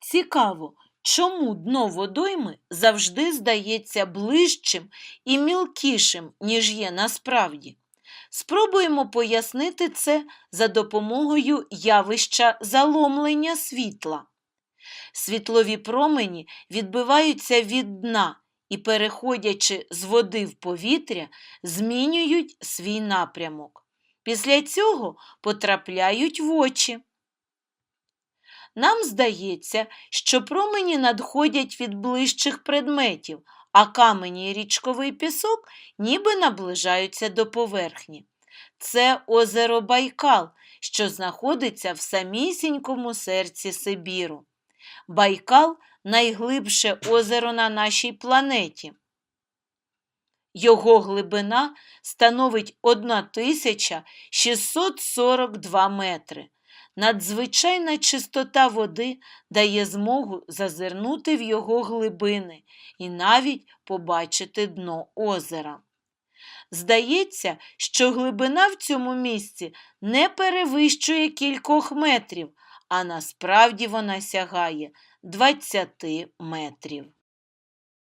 Цікаво, чому дно водойми завжди здається ближчим і мілкішим, ніж є насправді. Спробуємо пояснити це за допомогою явища заломлення світла. Світлові промені відбиваються від дна і, переходячи з води в повітря, змінюють свій напрямок. Після цього потрапляють в очі. Нам здається, що промені надходять від ближчих предметів, а камені і річковий пісок ніби наближаються до поверхні. Це озеро Байкал, що знаходиться в самісінькому серці Сибіру. Байкал найглибше озеро на нашій планеті. Його глибина становить 1642 метри. Надзвичайна чистота води дає змогу зазирнути в його глибини і навіть побачити дно озера. Здається, що глибина в цьому місці не перевищує кількох метрів, а насправді вона сягає 20 метрів.